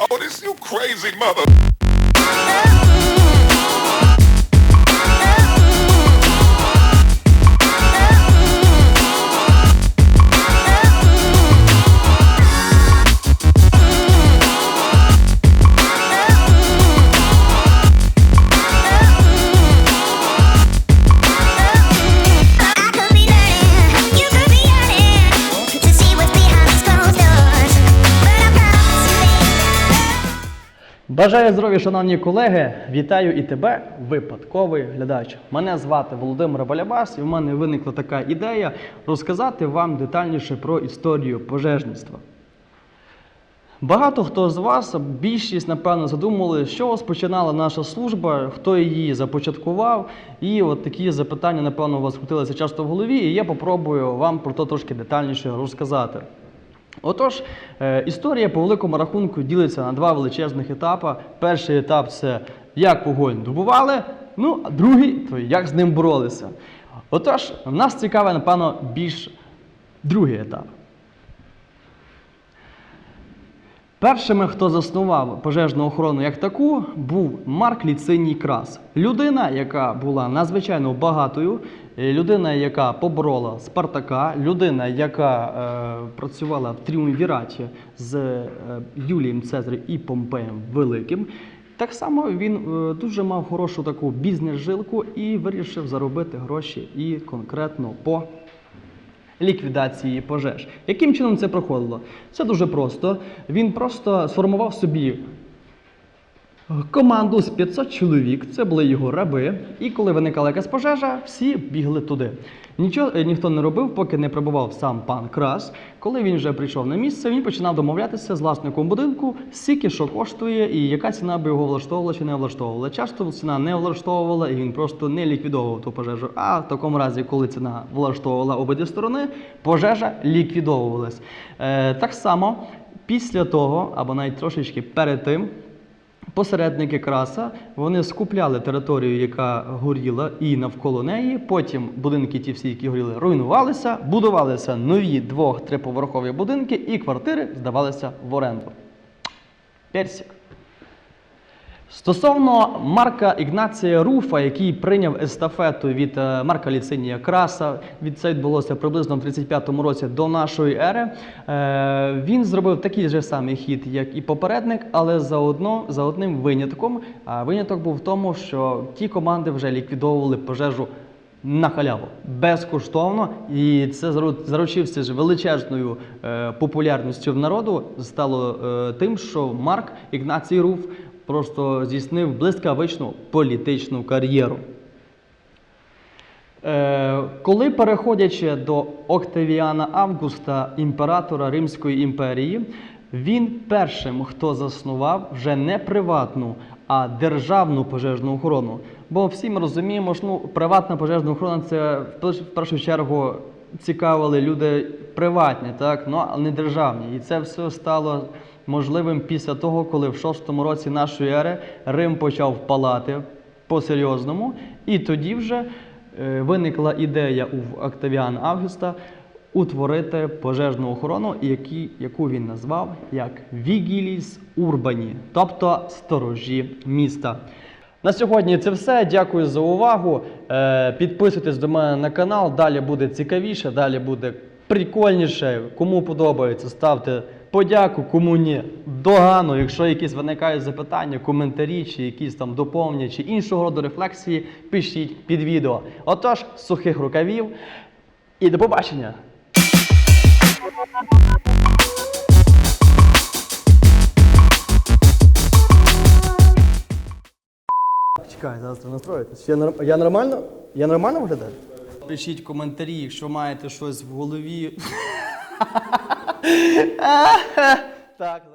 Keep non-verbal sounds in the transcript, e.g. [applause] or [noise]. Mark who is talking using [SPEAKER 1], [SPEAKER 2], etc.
[SPEAKER 1] Oh, this you crazy mother.
[SPEAKER 2] Бажаю здоров'я, шановні колеги! Вітаю і тебе, випадковий глядач. Мене звати Володимир Балябас, і в мене виникла така ідея розказати вам детальніше про історію пожежництва. Багато хто з вас, більшість, напевно, задумали, з чого спочинала наша служба, хто її започаткував. І от такі запитання, напевно, у вас крутилися часто в голові, і я попробую вам про то трошки детальніше розказати. Отож, е, історія по великому рахунку ділиться на два величезних етапи. Перший етап це як вогонь добували, ну а другий то як з ним боролися. Отож, нас цікавий, напевно, більш другий етап. Першими, хто заснував пожежну охорону як таку, був Марк Ліциній Крас. Людина, яка була надзвичайно багатою, людина, яка поборола Спартака, людина, яка е, працювала в тріумвіраті з е, Юлієм Цезарем і Помпеєм Великим. Так само він е, дуже мав хорошу таку бізнес-жилку і вирішив заробити гроші і конкретно по ліквідації пожеж. Яким чином це проходило? Це дуже просто. Він просто сформував собі команду з 500 чоловік, це були його раби. І коли виникала якась пожежа, всі бігли туди. Нічого е, ніхто не робив, поки не прибував сам пан Крас. Коли він вже прийшов на місце, він починав домовлятися з власником будинку, скільки що коштує і яка ціна би його влаштовувала чи не влаштовувала. Часто ціна не влаштовувала, і він просто не ліквідовував ту пожежу. А в такому разі, коли ціна влаштовувала обидві сторони, пожежа ліквідовувалась. Е, так само після того, або навіть трошечки перед тим. Посередники краса вони скупляли територію, яка горіла, і навколо неї. Потім будинки, ті всі, які горіли, руйнувалися, будувалися нові двох-триповерхові будинки, і квартири здавалися в оренду. Персик. Стосовно Марка Ігнація Руфа, який прийняв естафету від е, Марка Ліцинія Краса, від це відбулося приблизно в 35-му році до нашої ери. е, Він зробив такий же самий хід, як і попередник, але заодно за одним винятком. А виняток був в тому, що ті команди вже ліквідовували пожежу на халяву безкоштовно, і це заручився ж величезною е, популярністю в народу. Стало тим, що Марк Ігнацій Руф просто здійснив блискавичну політичну кар'єру. Е, коли переходячи до Октавіана Августа, імператора Римської імперії, він першим, хто заснував вже не приватну, а державну пожежну охорону. Бо всі ми розуміємо, що ну, приватна пожежна охорона це в першу чергу цікавили люди приватні, так? ну, але не державні. І це все стало можливим після того, коли в шостому році нашої ери Рим почав палати по-серйозному, і тоді вже е, виникла ідея у Октавіана Августа утворити пожежну охорону, яку він назвав як Вігіліс Урбані, тобто сторожі міста. На сьогодні це все. Дякую за увагу. Е, підписуйтесь до мене на канал. Далі буде цікавіше, далі буде прикольніше. Кому подобається, ставте подяку, кому ні. Догану, якщо якісь виникають запитання, коментарі, чи якісь там доповнення, чи іншого роду рефлексії, пишіть під відео. Отож, сухих рукавів і до побачення! Чекай, зараз треба настроїтись. Я, норм- я нормально? Я нормально виглядаю? Пишіть коментарі, якщо маєте щось в голові. [laughs] [laughs] так.